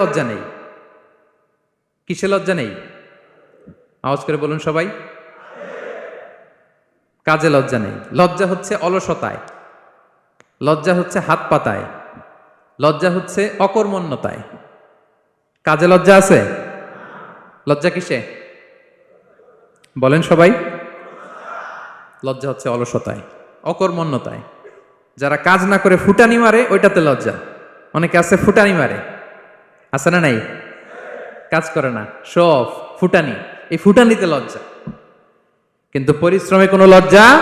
লজ্জা নেই? কিসে লজ্জা নেই? আওয়াজ করে বলুন সবাই। কাজে লজ্জা নেই। লজ্জা হচ্ছে অলসতায়। লজ্জা হচ্ছে হাত পাতায়। লজ্জা হচ্ছে অকর্মণ্যতায়। কাজে লজ্জা আছে? লজ্জা কিসে? বলেন সবাই। লজ্জা হচ্ছে অলসতায়, অকর্মণ্যতায়। যারা কাজ না করে ফুটানি মারে, ওইটাতে লজ্জা। অনেকে আছে ফুটানি মারে। আছে না নাই? কাজ করে না। সব ফুটানি। এই ফুটানিতে লজ্জা। কিন্তু পরিশ্রমে কোনো লজ্জা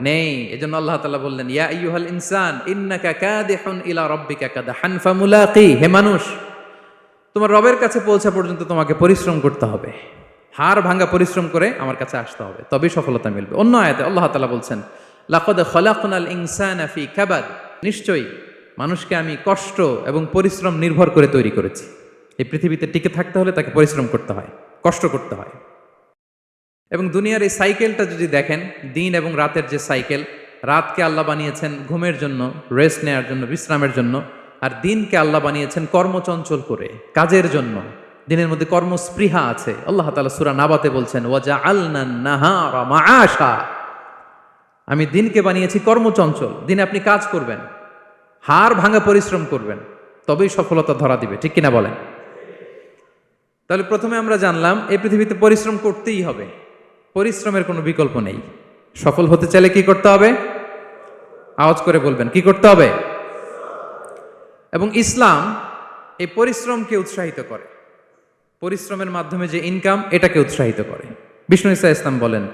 নেই। এজন্য আল্লাহ তাআলা বললেন, ইয়া আইয়ুহাল ইনসান, ইন্নাকা কাদিহুন ইলা রাব্বিকা কাদহান ফামুলাকি। হে মানুষ, তোমার রবের কাছে পৌঁছা পর্যন্ত তোমাকে পরিশ্রম করতে হবে। হাড় ভাঙা পরিশ্রম করে আমার কাছে আসতে হবে। তবেই সফলতা মিলবে। অন্য আয়াতে আল্লাহ তাআলা বলছেন, লাকদ খলাকনাল ইনসানা ফি কাবাদ। নিশ্চয়ই মানুষকে আমি কষ্ট এবং পরিশ্রম নির্ভর করে তৈরি করেছি। এই পৃথিবীতে টিকে থাকতে হলে তাকে পরিশ্রম করতে হয়, কষ্ট করতে হয়। এবং দুনিয়ার এই সাইকেলটা যদি দেখেন, দিন এবং রাতের যে সাইকেল, রাতকে আল্লাহ বানিয়েছেন ঘুমের জন্য, রেস্ট নেওয়ার জন্য, বিশ্রামের জন্য, আর দিনকে আল্লাহ বানিয়েছেন কর্মচঞ্চল করে, কাজের জন্য। দিনের মধ্যে কর্মস্পৃহা আছে। আল্লাহ তালা সুরা নাবাতে বলছেন ওয়াজা আল্লাহ আমি দিনকে বানিয়েছি কর্মচঞ্চল। দিনে আপনি কাজ করবেন হাড় ভাঙা পরিশ্রম করবেন, তবেই সফলতা ধরা দিবে, ঠিক কিনা বলেন? তাহলে প্রথমে আমরা জানলাম, এই পৃথিবীতে পরিশ্রম করতেই হবে, পরিশ্রমের কোনো বিকল্প নেই। সফল হতে চাইলে কি করতে হবে? আওয়াজ করে বলবেন, কি করতে হবে? এবং ইসলাম এই পরিশ্রমকে উৎসাহিত করে। পরিশ্রমের মাধ্যমে যে ইনকাম এটাকে উৎসাহিত করে। বিষ্ণু ইসা ইসলাম বলেন,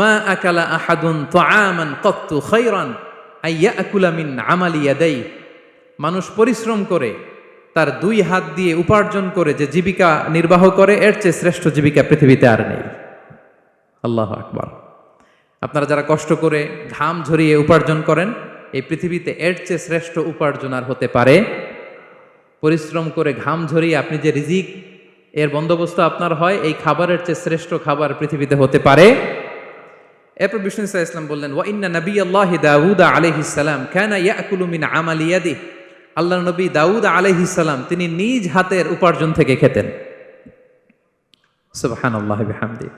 মা আকালা আহাদুন তো আমান কত্তু খাইরান আইয়া আকুলা মিন আমালি ইয়াদাই। মানুষ পরিশ্রম করে, তার দুই হাত দিয়ে উপার্জন করে যে জীবিকা নির্বাহ করে, এর চেয়ে শ্রেষ্ঠ জীবিকা পৃথিবীতে আর নেই। আল্লাহ আকবার। আপনারা যারা কষ্ট করে ঘাম ঝরিয়ে উপার্জন করেন, এই পৃথিবীতে এর চেয়ে শ্রেষ্ঠ উপার্জন আর হতে পারে। পরিশ্রম করে ঘাম ঝরিয়ে আপনি যে রিজিক, এর বন্দোবস্ত আপনার হয়, এই খাবারের চেয়ে শ্রেষ্ঠ খাবার পৃথিবীতে হতে পারে। এরপর বিষ্ণু ইসা ইসলাম বললেন, ওয়া ইন্না নবী আল্লাহ দাউদ আলাইহিস সালাম কানা ইয়াকুলু মিন আমালি ইয়াদি আল্লাহ নবী দাউদ আলাইহিস সালাম, তিনি নিজ হাতের উপার্জন থেকে খেতেন। সুবহানাল্লাহ বিহামদি।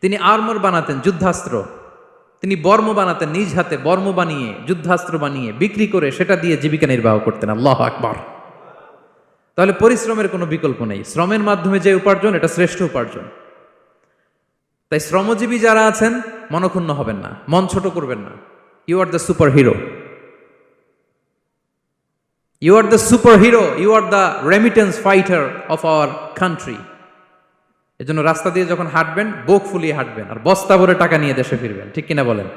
তিনি আর্মর বানাতেন, যুদ্ধাস্ত্র। তিনি বর্ম বানাতেন, নিজ হাতে বর্ম বানিয়ে, যুদ্ধাস্ত্র বানিয়ে বিক্রি করে সেটা দিয়ে জীবিকা নির্বাহ করতেন। আল্লাহ আকবার। তাহলে পরিশ্রমের কোনো বিকল্প নেই। শ্রমের মাধ্যমে যে উপার্জন, এটা শ্রেষ্ঠ উপার্জন। তাই শ্রমজীবী যারা আছেন মনক্ষুণ্ণ হবেন না, মন ছোট করবেন না। You are the super hero you are the super hero you are the remittance fighter of our country এজন্য রাস্তা দিয়ে যখন হাঁটবেন, বোক ফুলিয়ে হাঁটবেন, আর বস্তা ভরে টাকা নিয়ে দেশে ফিরবেন, ঠিক কিনা বলেন?